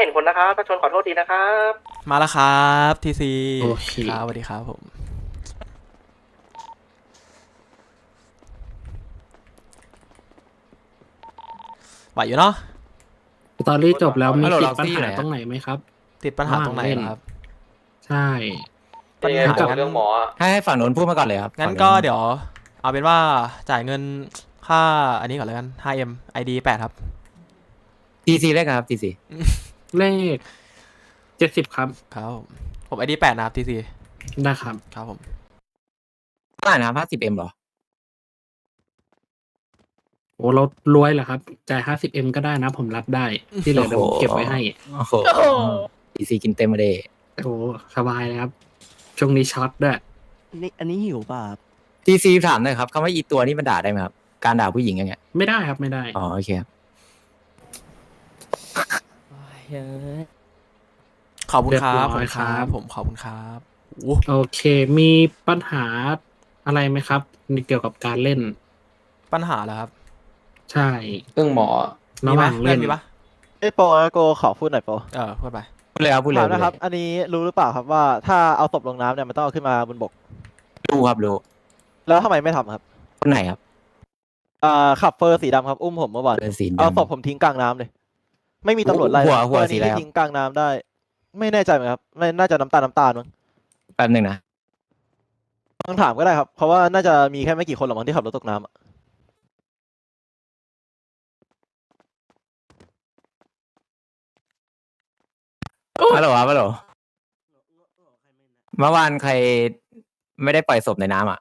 เห็นคนนะครับถ้าชนขอโทษทีนะครับมาแล้วครับทีซีโอเค ครับสวัสดีครับผม ไหวอยู่เนาะ สตอรี่จบแล้วมีฮัลโหลติดล็อกปัญซี่หาไหนอะตรงไหนไหมครับ ติดปัญหาตรงไหนเหรอครับ ใช่ ปัญหาจบเรื่องหมออะให้ให้ฝั่งโน้นพูดมาก่อนเลยครับงั้นฝั่ก็โเดี๋ยว เอาเป็นว่าจ่ายเงินค่าอันนี้ก่อนแล้วกัน 5M ID 8 ครับทีซีได้ครับทีซี เลขเจ็ดสิบครับ ครับผมผม ID 8นะครับ TC ได้ครับ ครับผมเท่าไหร่นะครับห้าสิบเอ็มหรอ โอ้เรารวยเหรอครับ จ่ายห้าสิบเอ็มก็ได้นะ ผมรับได้ ที่เหลือเดี๋ยวผมเก็บไว้ให้ โอ้โหทีซีกินเต็มมาเดยโอ้สบายเลยครับ ช่วงนี้ช็อตด้วยนี่อันนี้หิวป่ะครับทีซีถามหน่อยครับคำว่าอีตัวนี่มันด่าได้ไหมครับ การด่าผู้หญิงอย่างเงี้ยไม่ได้ครับไม่ได้ อ๋อโอเคครับเฮ้ย ขอบคุณครับเรียบขอบร้อยคุณครับครับ ผมขอบคุณครับโอ้โอเคมีปัญหาอะไรไหมครับเกี่ยวกับการเล่น ปัญหาแล้วครับ ใช่เรื่องหมออะระมีหไหมว่างเพื่อเล่นนมีปะเอ้ยโปรนะโกขอพูดหน่อยโปรเออพูดไปพูดเลยครับพูดเลยถามนะครับพูดเลยอันนี้รู้หรือเปล่าครับว่าถ้าเอาศพลงน้ำเนี่ยมันต้องเอาขึ้นมาบนบกรู้ครับรู้แล้วทำไมไม่ทำครับคนไหนครับอ่าขับเฟอร์สีดำครับ อุ้มผมเมื่อวานเดินสีดำเอาศพผมทิ้งกลางน้ำเลย ไม่มีตำรวจไล่หัวนะหัวกรณีสีอะไรครับที่ทิ้งกลางน้ำได้ ไม่แน่ใจเหมือนกันครับไม่น่าจะน้ำตาลน้ำตาลมั้งแป๊บหนึ่งนะลองถามก็ได้ครับ เพราะว่าน่าจะมีแค่ไม่กี่คนหรอกมั้งที่ขับรถตกน้ำอะฮัลโหลครับฮัลโหลเมื่อวานใครไม่ได้ปล่อยศพในน้ำอะ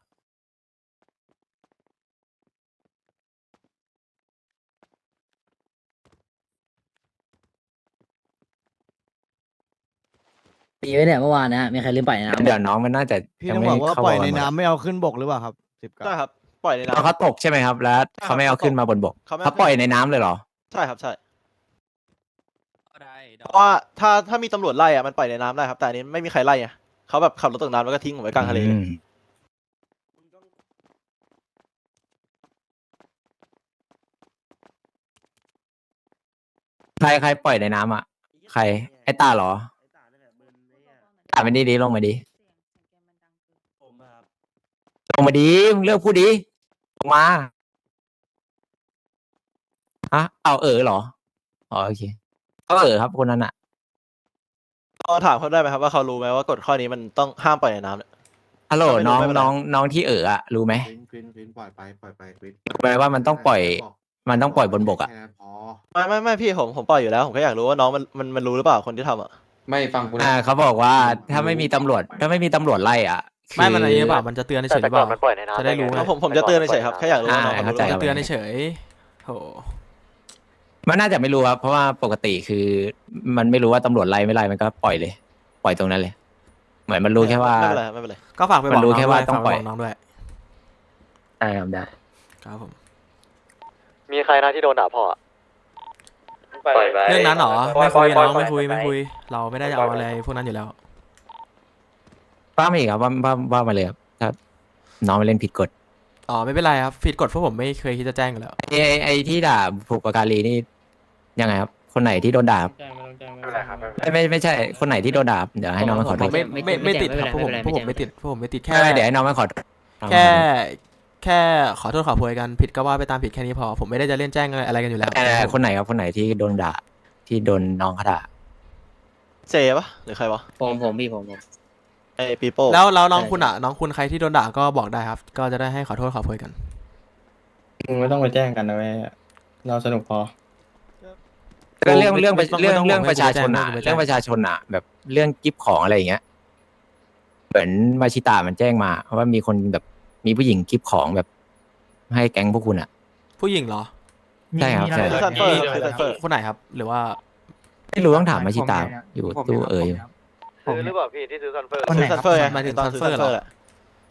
ตีไว้เนี่ยเมื่อวานนะฮะมีใครลืมไปนะเดี๋ยวน้องมันน่าจะพี่ยัต้องไม่บอกว่าเข้ปล่อยในบกกัหมดน้ำไม่เอาขึ้นบกหรือเปล่าครับสิบเก้า ใช่ครับ ปล่อยในเอาเขาน้ำตกใช่ไหมครับ แล้วเขาไม่เอาขึ้นมาบนบกเขาไม่เขาปล่อยในน้ำเลยเหรอ ใช่ครับใช่เพราะว่าถ้าถ้ามีตำรวจไล่อะมันปล่อยในน้ำได้ครับ แต่อันนี้ไม่มีใครไล่ไงเขาแบบขับรถตกน้ำแล้วก็ทิ้งผมไว้กลางทะเลเลย อืมใครใครปล่อยในน้ำอะ ใครไอ้ตาเหรอ ตาไม่ดีดีลงมาดีลงมาดีมึงเลือกพูดดีลงมาฮะเอาเออเหรออ๋อโอเคเขาเออครับคนนั้นอะลองถามเขาได้ไหมครับว่าเขารู้ไหมว่ากฎข้อนี้มันต้องห้ามปล่อยในน้ำเนี่ย ฮัลโหลไม่รู้น้องไม่เป็นไร น้องน้องที่เอออะรู้ไหม ควินควินควินปล่อยไปปล่อยไปควินแปลว่ามันต้องปล่อย มันต้องปล่อยบนบกอะแค่นั้นพอไม่ไม่ไม่พี่ผมผมปล่อยอยู่แล้วผมแค่อยากรู้ว่าน้องมันมันมันรู้หรือเปล่าคนที่ทำอะ ไม่ฟังกูนะอ่าเขาบอกว่าถ้าไม่มีตำรวจ ถ้าไม่มีตำรวจไล่อะไม่มันอะไรหรือเปล่าคืมันจะเตือนเฉยๆหรือเปล่าจะได้รู้ไงแล้วผมผมจะเตือนเฉยๆครับแค่อยากรู้ว่าน้องอ่ามันรู้เข้าใจหรือจะเปล่าเตือนเฉยๆโหมันน่าจะไม่รู้ครับเพราะว่าปกติคือมันไม่รู้ว่าตำรวจไล่ไม่ไล่มันก็ปล่อยเลย ปล่อยตรงนั้นเลย เหมือนมันรู้แค่ว่า ไม่เป็นไรครับไม่เป็นไรก็ฝากไปบมัอกนรู้น้องแค่ด้วว่ายต้องฝากไปปล่อยบอกน้องด้วยได้ครับได้ ครับผม มีใครนะที่โดนด่าพ่อ ปล่อยไปเรื่องนั้นเหรอปล่ไม่ยคุยปล่น้องปล่ไม่คุยปล่ไม่คุย เราไม่ได้จะเอาอะไรพวกนั้นอยู่แล้วว่ามาอีกครับว่าว่าว่ามาเลยครับถ้าน้องไปเล่นผิดกฎอ๋อไม่เป็นไรครับผิดกฎพวกผมไม่เคยคิดจะแจ้งกันแล้วไอ้ไอ้ไอ้ที่ด่าผูกปากการีนี่ยังไงครับคนไหนที่โดนด่าครับไม่เป็นไรครับไม่เป็นไร ไม่ไม่ไม่ใช่คนไหนที่โดนด่าครับเดี๋ยวให้น้องมาขอโทษไม่ไม่ไม่ติดครับพวกผมพวกผมไม่ติดพวกผมไม่ติดแค่ แค่เดี๋ยวให้น้องมาขอโทษ แค่ แค่ขอโทษขอโพยกันผิดก็ว่าไปตามผิดแค่นี้พอ ผมไม่ได้จะเล่นแจ้งอะไรกันอยู่แล้ว แต่คนไหนครับคนไหนที่โดนด่าที่โดนน้องเขาด่าเจปะหรือใครวะผมผมพี่ผมผมไอปีโป้แล้วแล้วน้องคุณอะน้องคุณใครที่โดนด่าก็บอกได้ครับ ก็จะได้ให้ขอโทษขอโพยกันมึงไม่ต้องไปแจ้งกันนะเว้ยเราสนุกพอ ก็เรื่องเรื่องไม่ต้องเรื่องไม่ต้องเรื่องไม่ประชาชนอะไม่ต้องเรื่องประชาชนอะ แบบเรื่องกิฟต์ของอะไรอย่างเงี้ยเหมือนมาชิตามันแจ้งมาว่ามีคนแบบ มีผู้หญิงกิฟต์ของแบบ ให้แก๊งพวกคุณอะ ผู้หญิงเหรอใช่ครับใช่คือซันเฟอร์คือซันเฟอร์คนไหนครับ หรือว่าไม่รู้ต้องถามมาชิตาอยู่ตู้เอ๋ยอยู่ซื้อหรือเปล่าพี่ที่ซื้อซันเฟอร์คนไหน ซื้อซันเฟอร์ไงหมายถึงตอนซื้อซัซันนเฟเฟออร์ร์เหรอแหละ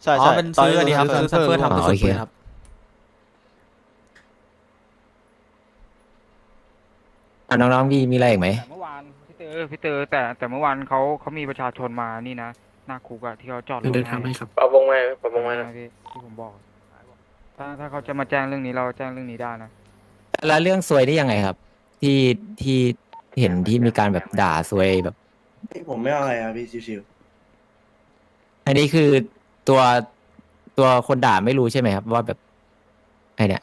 ใช่อ๋อใช่เป็นซื้ออันนี้ครับตซื้อซันเฟอร์ทำกระสุนโอเคปืนครับอะน้องๆมีมีอะไรอีกไหม แต่เมื่อวานพี่เตอร์พี่เตอร์แต่แต่เมื่อวานเขาเขามีประชาชนมานี่นะ หน้าคุกอะที่เขาจอดรถเดินทางให้ครับปรับวงไว้ปรับวงไว้นะนะพี่ที่ผมบอก ถ้าถ้าเขาจะมาแจ้งเรื่องนี้เราแจ้งเรื่องนี้ได้นะแล้วเรื่องซวยนี่ยังไงครับ ที่ที่เห็นที่มีการแบบด่าซวยแบบผมไม่เอาอะไรครับพี่ชิวอันนี้คือตัวตัวคนด่าไม่รู้ใช่ไหมครับ ว่าแบบไอเนี่ย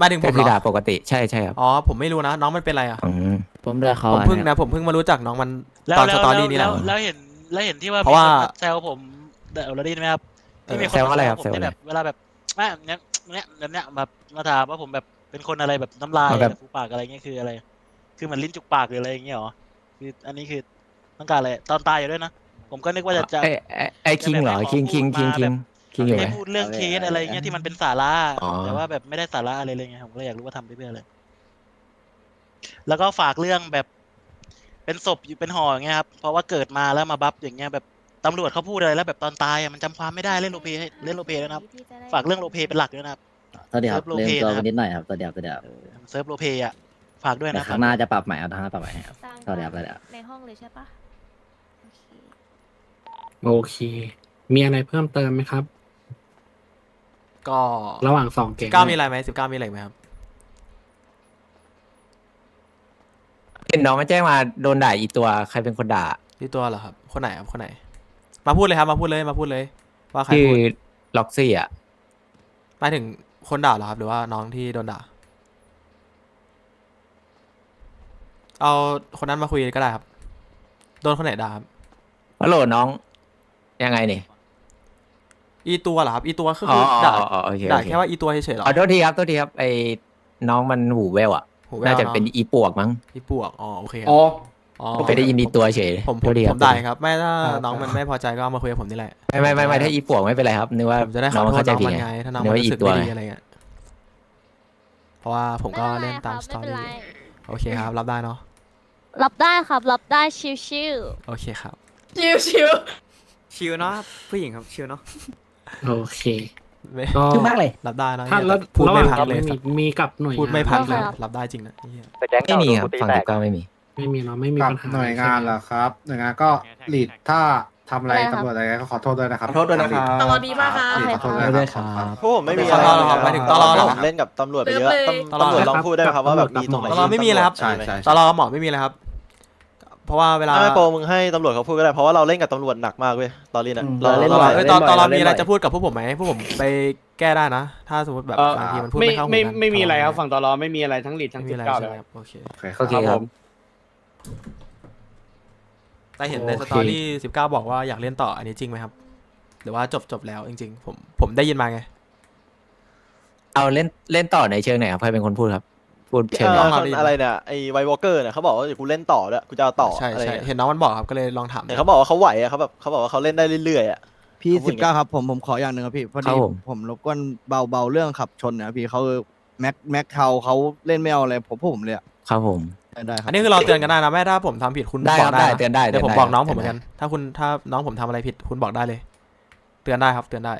มาถึงผก็มคือเหรด่าอปกติใช่ใช่ครับอ๋อผมไม่รู้นะน้องมันเป็นอะไรอะอืมผมด้วยเขาผมอะเพิ่งนะผมเพิ่งมารู้จักน้องมันแล้วตอนแล้สวตอแล้วรี่นี่แหแล้ละวแล้วเห็น แล้วเห็นที่ว่าเพราะว่ามีคนแซวผมเดี๋ยวเราได้ยินไหมครับที่มีคนแซวอะไรครับผมแซวอะไรแบบเวลาแบบแม่เนี้ยเนี้ยเนี้ยแบบมาถามว่าผมแบบเป็นคนอะไรแบบน้ำลายเอาแบบแบบฟูปากอะไรเงี้ยคืออะไร คือเหมือนลิ้นจุกปากหรืออะไรอย่างเงี้ยเหรอคืออันนี้คือต้องการอะไรตอนตายอยู่ด้วยนะผมก็นึกว่าจะจะ ไอไอ้ไอคิงเหรอคิงคิงคิงคิงคิงอยู่ไหมให้พูดเรื่องเคสอะไรเงี้ยที่มันเป็นสาระอ๋อ แต่ว่าแบบไม่ได้สาระอะไรเลยไงผมก็เลยอยากรู้ว่าทำไปเพื่ออะไรแล้วก็ฝากเรื่องแบบ เป็นศพอยู่เป็นห่ออย่างเงี้ยครับเพราะว่าเกิดมาแล้วมาบัฟอย่างเงี้ยแบบตำรวจเขาพูดอะไรแล้วแบบตอนตายอะมันจำความไม่ได้เล่นโรลเพลย์ให้เล่นโรลเพลย์ด้วยนะครับ ฝากเรื่องโรลเพลย์เป็นหลักด้วยนะครับตัวเดียวครับเซิร์ฟโลลืมเพตัวนะคไปรับนิดหน่อยครับตัวเดียวตัวเดียวเซิร์ฟโรลเพลย์อะฝากด้วยแต่นะคครัรั้บงหน้าจะปรับใหม่เอาทางหน้าปรับใหม่ให้ครับตัวเดียวตัวเดียวในห้องเลยใช่ปะโอเคโอเค มีอะไรเพิ่มเติมไหมครับ ก็ระหว่างสองเกมเก้ามีอะไรไหมสิบเก้ามีอะไรไหมครับ เห็นน้องมันแจ้งมาโดนด่าอีตัวใครเป็นคนด่าที่ตัวเหรอครับ คนไหนครับ คนไหน มาพูดเลยครับ มาพูดเลย มาพูดเลย ว่าใครคือพูดล็อกซี่อะหมายถึงคนด่าเหรอครับ หรือว่าน้องที่โดนด่า เอาคนนั้นมาคุยก็ได้ครับ โดนคนไหนด่าครับ ฮัลโหลน้อง ยังไงนี่อีตัวเหรอครับ อีตัวก็อ๋อคืออ๋อด่าอ๋อโอเคด่าโอเคแค่ว่าอีตัวเฉยๆเหรอขอโทษทีครับโทษทีครับไอ้น้องมันหูแววอะ หูแว่วน่าจะเนอะเป็นอีปวกมั้งอีปวกอ๋อโอเคครับอ๋อ อ๋อผมไปได้ยินอีตัวเฉยผมผโทมษทีคผรับมได้ครับ ไม่ถ้าน้องมันไม่พอใจก็เอามาคุยกับผมนี่แหละไม่ไม่ไม่ไม่ถ้าอีปวกไม่เป็นไรครับนึกว่าผมจะได้ขน้อองโทษเข้าใจน้องผิดมันไงไงถ้าน้องนึมันกว่ารู้อีสึกตัวไม่ดีไงอะไรเงี้ยเพราะว่าผมก็เล่นตามสตอรี่โอเคครับ รับได้เนาะรับได้ครับ รับได้ชิวโอเคครับ ชิวชิวชิวเนาะผู้หญิงครับชิวเนาะ โอเค ไม่ก็มากเลย รับได้เนาะถ้าแล้วพูดระหไม่ว่างพักเกมเลยไม่มีมีกับหน่วยพูดไม่งานพักเลยรับได้จริงนะเหี้ยไม่มีครับฝั่งสิบเก้าไม่มี ไม่มีเนาะไม่มีกับปัญหาหน่วยงานเหรอครับหน่วยงานก็หลีดถ้าทำอะไรตำรวจอะไรก็ขอโทษด้วยนะครับขอโทษด้วยนะครับตลอดดีมากค่ะหลีดขอโทษด้วยนะครับพวกผมไม่มีตอะไรลอดเหรอครับหมายถึงตลอดเหรอผมเล่นกับตำรวจไปเยอะเลยตำตำรวจลองพูดได้ไหมครับว่าแบบมีตรงไหนตลอดไม่มีแล้วครับใช่ใช่ตลอดหมอไม่มีเลยครับเพ ราะว่าเวลาถ้าไม่โปรมึงให้ตำรวจเขาพูดก็ได้เพราะว่าเราเล่นกับตำรวจหนักมากเว้ยตอนนี้น่ะอืมเราเราเล่นตเราลอดบ่เอ้ยยตอนตอนเราเล่นบ่อยมีอะไรเล่นบ่อยจะพูดกับพวกผมไหมพวกผมไปแก้ได้นะ ถ้าสมมติแบบเอ่อบางทีมันพูดไม่ไม่เข้าหูไม่กันไม่มีอะไรครับตลดฝั่งตลอไม่มีอะไรทั้งหลีดทั้ไม่งมีสิอะไรบเก้าใช่เลไหมยครับโอเคโอเคคโอรับเคครับแต่เห็นในโอสเคตอรี่สิบเก้าบอกว่าอยากเล่นต่ออันนี้จริงไหมครับ หรือว่าจบจบแล้วจริง ๆ ผมผมได้ยินมาไง เอาเล่นเล่นต่อในเชิงไหนครับใครเป็นคนพูดครับ พูดเชิงเอไหนอลองคนดิอะไรเนี่ยไอ้ไววอลเกอร์เนี่ยเขาบอกว่าเดี๋ยวกูเล่นต่อด้วยกูจะเอาต่อใช่อะไรใช่เงี้ยเห็นน้องมันบอกครับก็เลยลองถามแต่เขาบอกว่าเขาไหวอะเขาแบบเขาบอกว่าเขาเล่นได้เรื่อยๆอะ พี่เขาพูดสิอบย่างเงี้เก้าย ครับผมผมขออย่างหนึ่งครับพี่พอครัดีบผม ผมรบกวนเบาเบาเรื่องขับชนเนี่ยพี่เขาแม็กแม็กเขาเขาเล่นไม่เอาอะไรผมพวกผมเลยอะครับผม ได้ครับอันนี้คือเราเตือนกันได้นะแม่ถ้าผมทำผิดคุณได้บคอรักบได้ได้นะเตือนได้เดี๋ยวผมตืบอกได้น้องผมเหตืมือนกันถ้าคุณถ้าน้องผมทำอะไรผิดคุณบอกได้เลย เตือนได้ครับเตือนได้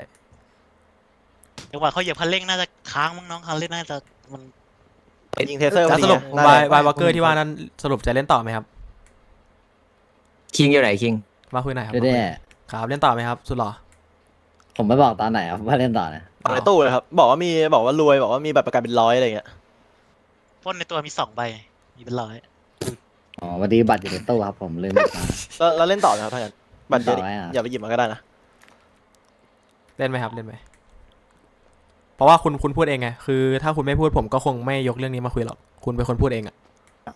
จังหวะเขาเหยียบคันเร่งน่าจะค้างมั้งน้องคันเร่งน่าจะมัน ยิงเทเซอร์แล้วสรุปพอดีไงวายได้วายวอลเกอร์ที่ว่านั้นสรุปจะเล่นต่อไหมครับคิงอยู่ไหนคิงมาคุยหน่อยครับได้มาคุยได้หน่อยครับเล่นต่อไหมครับ สุดหล่อผมไม่บอกตอนไหนครับว่าเล่นต่อนะในตู้เลยครับ บอกว่ามีบอกว่ารวยบอกว่ามีบัตรประกันเป็นร้อยอะไรเงี้ยปล้นในตัวมีสองใบมีเป็นร้อยอ๋อวันดีบัตรอยู่ในตู้ครับผมลืมหยิบมาแล้วแล้วเล่นต่อนะครับท่านบัตรเยอะดิเล่นต่อไหมอะอย่าไปหยิบมาก็ได้นะเล่นไหมครับเล่นไหม เพราะว่าคุณคุณพูดเองไงคือ ถ้าคุณไม่พูดผมก็คงไม่ยกเรื่องนี้มาคุยหรอกคุณเป็นคนพูดเองอะ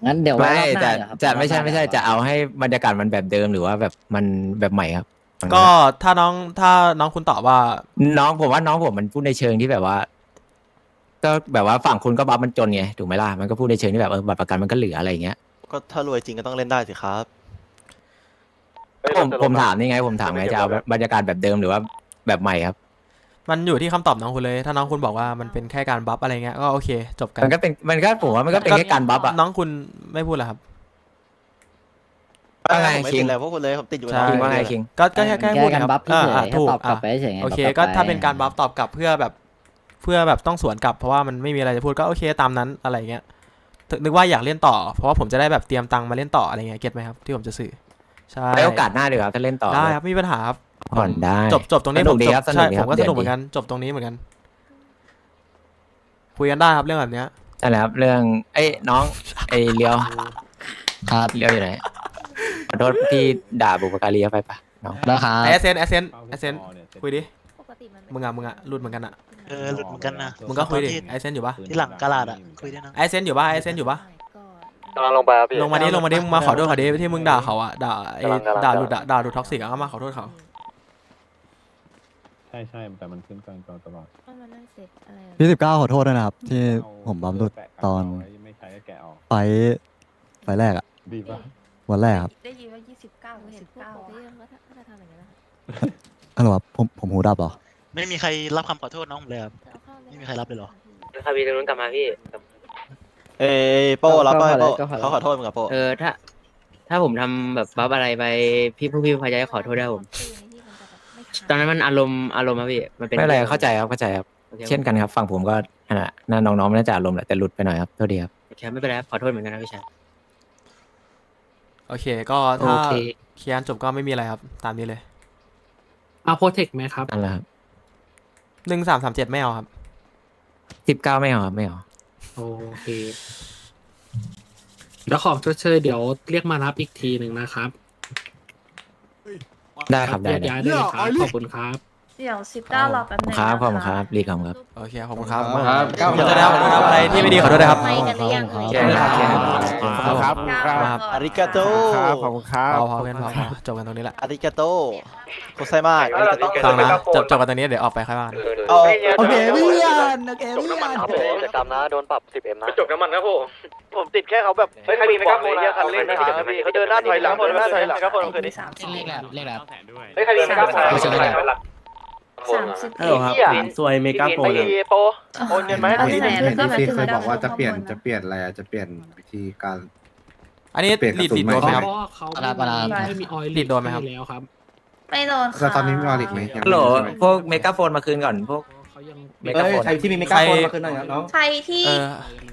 งั้นเดี๋ยวว้ไม่รอบหน้าจะเดี๋ยวครับจะไม่ใช่รอบหน้าไม่ใช่เดี๋ยวจะเอาให้บรรยากาศมันแบบเดิมหรือว่าแบบมันแบบใหม่ครับก็ถ้าน้องถ้าน้องคุณตอบว่า น้องผมว่าน้องผมมันพูดในเชิงที่แบบว่า ก็แบบว่าฝั่งคุณก็บัฟมันจนไงถูกไหมล่ะมันก็พูดในเชิงที่แบบเออบัตรประกันมันก็เหลืออะไรอย่างเงี้ยก็ถ้ารวยจริงก็ต้องเล่นได้สิครับ ผมผมถามนี่ไง ผมถามไงจะเอาบรรยากาศแบบเดิมหรือว่าแบบใหม่ครับ มันอยู่ที่คำตอบน้องคุณเลย ถ้าน้องคุณบอกว่ามันเป็นแค่การบัฟอะไรเงี้ยก็โอเค จบกันมันก็เป็นมันก็ผมว่ามันก็เป็นแค่การบัฟอะ น้องคุณไม่พูดเหรอครับ ว่าไงผมไม่คิติงดแล้วพวกคุณเลยผมติดอยู่กับใช่น้องคิงว่าไงเลยคิง ก็ก็แค่แค่แก้พูดกันครับบัฟอ่าเฉอ่ายๆให้ถูกตอบกลัอะบไปเฉยๆโอเค ตอบก็ลับไป ถ้าเป็นการบัฟตอบกลับเพื่อแบบเพื่อแบบต้องสวนกลับ เพราะว่ามันไม่มีอะไรจะพูดก็โอเคตามนั้นอะไรเงี้ยถึงนึกว่าอยากเล่นต่อ เพราะว่าผมจะได้แบบเตรียมตังค์มาเล่นต่ออะไรเงี้ยเก็ตไหมครับที่ผมจะสื่อใช่ไว้โอกาสหน้าดีกว่าถ้าเล่นต่อ ได้ครับไม่มีปัญหาครับ ผ่อนได้ จบจบตรงนี้สนุผกมดีจบครับสนุใช่กดีผครัมบก็สนุกเหเดืมืออนดีกัน จบตรงนี้เหมือนกัน คุยกันได้ครับเรื่องแบบเนี้ยนั่นแหละครับเรื่อง เอ้ยน้องไอ้เลียวครับเลี้ยวอยู่ไหนขอโทษที่ด่าบุปการีเข้าไปปะน้องนะครับไอเซนไอเซนไอเซนคุยดิ ปกติมันมึงอะมึงอะรุดเหมือนกันอะเออหลุดเหมือนกันนะมึงก็คุยดิตอนที่ไอเซนอยู่ปะที่หลังกระดาษอะ คุยด้วยนะ ไอเซนอยู่ปะไอเซนอยู่ปะกำลังลงไปครับพี่ ลงมาดิลงมาดิมึงมาขอโทษเขาดิที่มึงด่าเขาอะด่าไอ้กำลังกำลัง ด่าหลุดอะด่าหลุดท็อกซิกอะก็มาขอโทษเขาใช่ใช่แต่มันขึ้นกลางจอตลอดมันนั่งเสร็จอะไรอะพี่สิบเก้าขอโทษด้วยนะครับ ที่ผมบัมรุดตอนไม่ใช้ก็แกะออกไฟไฟแรกอะดีป่ะวันแรกครับได้ยินว่ายี่สิบเก้าเห็นเก้าก็จะทำอย่างนั้นนะฮัลโหลครับผมผมหูดับเหรอ ไม่มีใครรับคำขอโทษน้องผมเลยครับไม่มีใครรับเลยเหรอ คาบีตรงนู้นกลับมาพี่ เอ้ยโป้รับไปโป้เขาขอโทษมึงกับโป้ เออถ้า ถ้าผมทำแบบบัฟอะไรไปพี่ผู้พี่พยายขอโทษได้ผมต อนนั้นมันอารมณ์อารมณ์ครับพี่มันเป็นไม่เป็นไรเข้าใจครับเข้าใจครับโอคเช่นกันครับฝั่งผมก็นั่นแหละน่าน้องๆน่าจะอารมณ์แหละแต่หลุดไปหน่อยครับโทษดีครับ โอเคไม่เป็นไรครับขอโทษเหมือนกันนะพี่ชาย โอเค ก็ถ้าโอเค เคลียร์จบก็ไม่มีอะไรครับ ตามนี้เลยเอาโปรเทคไหมครับ นั่นแหละครับหนึ่งสามสามเจ็ดไม่เอาครับ สิบเก้าไม่เอาครับไม่เอาโอเค แล้วของชดเชยเดี๋ยวเรียกมารับอีกทีหนึ่งนะครับ ได้ครับได้แยกได้ ย้ายได้เลยครับขอบคุณครับ เดี๋ยวสิบเก้ารอแป๊บนึงครับขอบคุณครับรีขอบคุณครับ โอเคขอบคุณครับครับขอบคุณนะครับขอบคุณครับอะไรที่ไม่ดีขอโทษนะครับไม่กันหรือยังเอ่ยโอเคครับโอเคครับครับเก้าครับอาริกาโตครับขอบคุณครับพอพอเพื่อนพอพอจบกันตรงนี้แหละอาริกาโตโคไซมากอาริกาโตฟังนะจบจบกันตรงนี้เดี๋ยวออกไปค่อยว่ากันเอาโอเคพี่อันโอเคพี่อันจะกรรมนะโดนปรับ 10M นะจบน้ำมันครับผมผมติดแค่เขาแบบเฮ้ยใครมีไม่กล้าโฟนเฮียคันเล่นนะพี่เขาเดินหน้าถอยหลังเดินหน้าถอยหลังครับผมเคยดิสามสิบเลขแล้วเลขแล้วเฮ้ยใครมีไม่กล้าโฟนไม่ใช่ไม่ใช่ สามสิบเออครับซวยเมกาโฟนไอ้โปโอนเงินไหม เอาที่แสนแล้วก็ที่มาเคยบอกว่าจะเปลี่ยนข้างบจะเปลี่ยนอะไรอะจะเปลี่ยนวิธีการ อันนี้เปลี่ยนกระลีดสุนลีดใหม่โดนไหมครับ เพราะว่าเขาครับครับไม่มีออยล์ลีดโดนไหมครับ แล้วครับ ไม่โดนแล้วตอนนี้มีค่ะวอลลิกไหมยังฮัลโหลไม่มีใช่ไหมพวกเมกาโฟนมาคืนก่อน พวก เขายังเมกาโฟน ใครที่มีเมกาโฟนมาคืนหน่อยนะน้อง ใครที่เออ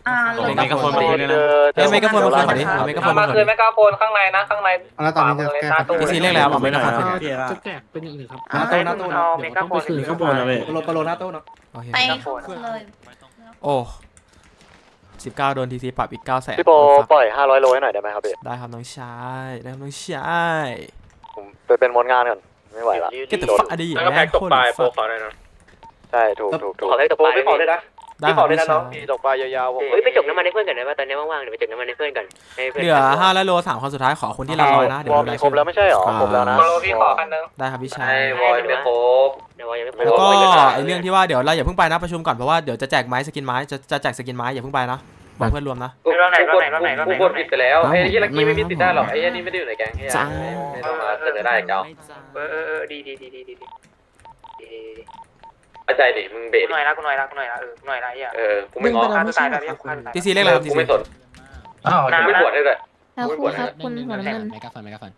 อ่าเอาลง เมกาโฟนมาคืนด้วยนะ เอ้ยเมกาโฟนมาคืนก่อนดิเอาเมกาโฟนมาคืนดิโฟนข้างในนะข้างในแล้วตอนนี้จะแก้ปัญหาทีซีเรียกแล้วเอาเมกาโฟนคืนจะแจกเป็นอย่างอื่นครับหน้าตู้หน้าตู้เอาเดี๋ยวต้องไปคืนข้างบนนะเว้ยโปโลโปโลหน้าตู้เนาะโอเคไปเข้าเลย โอ้สิบเก้าโดนทีซีปรับอีกเก้าแสนพี่โปปล่อย 500 โลให้หน่อยได้ไหมครับพี่ ได้ครับน้องชายได้ครับน้องชายผมไปเป็นมดงานก่อน ไม่ไหวละเก็ตแต่ฟัอดีอย่างแม่โคตรฟัก ใช่ถูกถูกถูกขอเลขตกปลาไม่ขอเลยนะได้ครับน้องชายพี่ตกปลายาวๆผมเฮ้ยไปจบน้ำมันให้เพื่อนกันได้ป่ะตอนนี้ว่างๆเดี๋ยวไปจบน้ำมันให้เพื่อนกันให้เพื่อนเหลือห้าร้อยโลสามคนสุดท้ายขอคนที่ละร้อยนะเดี๋ยววอดูลได้มีครบแล้วไม่ใช่หรอครบแล้วนะพี่ขอคันนึงได้ครับพี่ชายวอลยังไม่ครบเดี๋ยววอลยังไม่ครบแล้วก็ไอเรื่องที่ว่าเดี๋ยวเราอย่าเพิ่งไปนะประชุมก่อนเพราะว่าเดี๋ยวจะแจกไม้สกินไม้จะจะแจกสกินไม้อย่าเพิ่งไปนะบอกเพื่อนรวมนะรอบไหนรอบไหนรอบไหนรอบไหนกูกดผิดไปแล้วไอ้ยี่ลักกี้ไม่มีติดได้หรอกไอ้ยี่นี่ไม่ได้อยู่ในแก๊งเฮียไม่ต้องมาเสนอได้เจ้าเออเออเออดีดีดีดีดีดี เข้าใจดิมึงเบรกหน่อยนะกูหน่อยนะกูหน่อยนะเออกูหน่อยนะไอ้เหี้ยเออกูไม่ง้อฆ่าตัวตายได้พี่ฆ่าตัวตาย ทีซีเรียกอะไรครับทีกูซีไม่สนอ้าวกูไม่ปวดให้เลยแล้วคุณครับคุณหัวน้ำเงินเมกาโฟนเมกาโฟน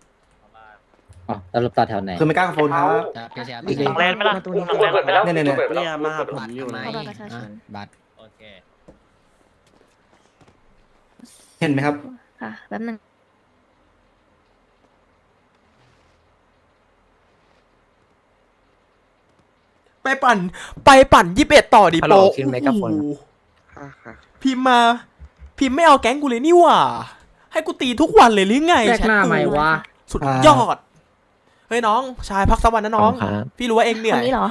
แล้วรถตัดแถวไหน คือเมกาโฟนครับครับพี่ชายหลังแลนด์ไหมล่ะหลังแลนด์เปิดไปแล้วเนี่ยเนี่ยเปิดไปแล้ว เนี่ยมาหาผมอยู่ขอบัตรประชาชน บัตรโอเคเห็นไหมครับ ค่ะแป๊บนึง ไปปั่น ไปปั่นยี่สิบเอ็ดต่อดิฮัลโหโปลคือเมกาโฟนโอ้โหพิมพ์มา พิมพ์ไม่เอาแก๊งกูเลยนี่หว่า ให้กูตีทุกวันเลยหรือไงแลกหน้าแชทกูไหมวะ สุดยอด เฮ้ยน้อง ชายพักสักวันนะน้องครับ พี่รู้ว่าเองเหนื่คอยนนี้เหรอ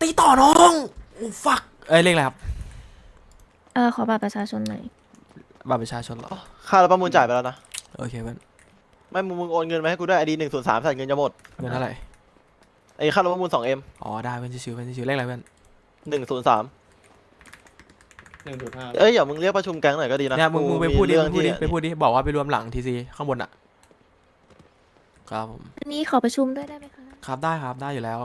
ตีต่อน้องโอ้ฟัก เอ้ยเรียกอะไรครับเออขอบัตรประชาชนหน่อย บัตรประชาชนเหรอ ค่าเราประมูลจ่ายไปแล้วนะ โอเคเพื่อนไม่มึงมึงโอนเงินมาให้กูด้วยไอดีหนึ่งศูนย์สามใส่เงินจะหมด เงินเท่าไหร่ ไอ้ค่าเราประมูลสองเอ็มอ๋อได้เพื่อนชิวๆเพื่อนชิวๆเรียกอะไรเพื่อนหนึ่งศูนย์สามหนึ่งจุดห้าเอ้ยอย่ามึงเรียกประชุมแก๊งหน่อยก็ดีนะเนี่ยมึงมึงไปกูพูดดิเรื่มึงพูดดิที่ไปพูดดิบอกว่าไปรวมหลังทีซีข้างบนอะครับผมอันนี้ขอประชุมด้วยได้ไหมคะครับได้ครับได้อยู่แล้ว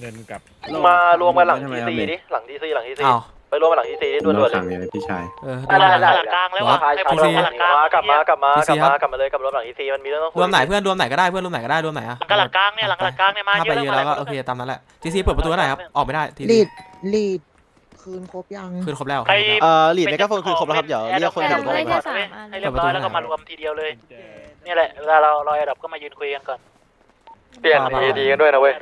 เงินกับ มารวมกันหลังทีซีดิหลังทีซีหลังทีซีอ้าว ไปรวมกันหลังทีซีด่วนๆเลยพี่ชาย เออหลังหลังกลางแล้วว่ะครับให้ผมลงหลังกลางมากลับมากลับมากลับ TC มาครับกลับมาเลยกลับรวมหลังทีซีมันมีเรื่องต้องคุยรวมไหนเพื่อนรวมไหนก็ได้เพื่อนรวมไหนก็ได้รวมไหนอะหลังกลางเนี่ยหลังหลังกลางเนี่ยมาถ้าเยไปอะเยอะแล้วก็โอเคตามนั้นแหละทีซีเปิดประตูให้หน่อยครับออกไม่ได้ทีซีลีดลีดคืนครบยัง คืนครบแล้ว ใครเอ่อลีดในกราโฟนคือครบแล้วครับ เดี๋ยวเรียกคนแต่เดี๋ยวเราได้ลงแค่มาสามอันให้เรียบร้อยแล้วก็มารวมทีเดียวเลยนี่แหละเวลาเรารอระดับก็มายืนคุยกันก่อนเปลี่ยน AD กันด้วยนะเว้ย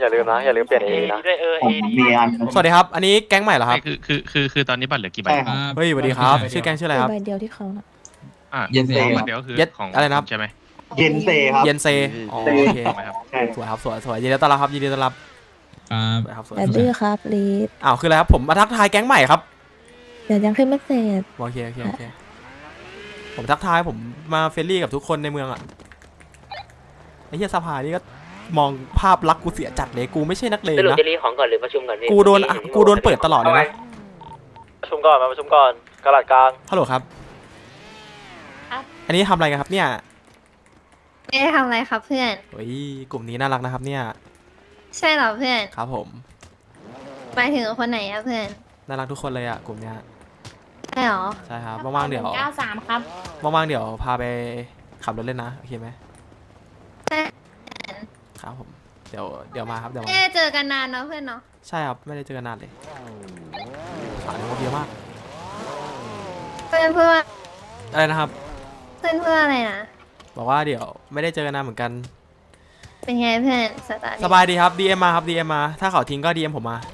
อย่าลืมนะอย่าลืมเปลี่ยนเอนะด้วยเออเอดีมีอันสวัสดีครับ อันนี้แก๊งใหม่เหรอครับ คือคือคือคือตอนนี้บัตรเหลือกี่ใบใช่ครับ เฮ้ยสวัสดีครับ ชื่อแก๊งชื่ออะไรครับ ใบเดียวที่เขาน่ะ อ่าเย็นเซบัตรเดียวคือเย็ดของอะไรนะครับ ใช่ไหมเย็นเซครับ เย็นเซอ๋อโอเคถูกไหมครับ ใช่สวยครับสวยสวยยินดีต้อนรับครับยินดีต้อนรับสวยครับสวยแต่ดื้อครับลีดอ้าวคืออะไรครับผมมาทักทายแก๊งใหม่ครับ เดี๋ยวยังขึ้นไม่เสร็จ โอเคโอเคโอเคผมทักทายผมมาเฟรนลี่กับทุกคนในเมืองอะไอ้เหี้ยสภานี่ก็ มองภาพลักษณ์กูเสียจัดเลยกูไม่ใช่นักเลงสรุปนะ จะรีของก่อนหรือประชุมก่อนพี่กูโดนอะกูโดนเปิดตลอดเลยนะประชุมก่อนมาประชุมก่อนกระดาษกลางฮัลโหลครับอันนี้ทำอะไรกันครับเนี่ยไม่ได้ทำอะไรครับเพื่อนเฮ้ยกลุ่มนี้น่ารักนะครับเนี่ย ใช่เหรอเพื่อนครับผม หมายถึงคนไหนอะเพื่อนน่ารักทุกคนเลยอะกลุ่มเนี้ย ใช่เหรอ ใช่ครับ ว่างๆเดี๋ยวเก้าสามครับ ว่างๆเดี๋ยวพาไปขับรถเล่นนะ โอเคไหมใช่ ครับผม เดี๋ยวเดี๋ยวมาครับเดี๋ยวมาไม่ได้เจอกันนานเนาะเพื่อนเนาะใช่ครับไม่ได้เจอกันนานเลยสายงบเยอะมาก เพื่อนเพื่อนอะไรนะครับ เพื่อนเพื่อนอะไรนะบอกว่าเดี๋ยวไม่ได้เจอกันนานเหมือนกัน เป็นไงเพื่อนสตาร์ทสบายดีครับ DM มาครับ DM มา ถ้าเขาทิ้งก็ DM ผมมาฮะ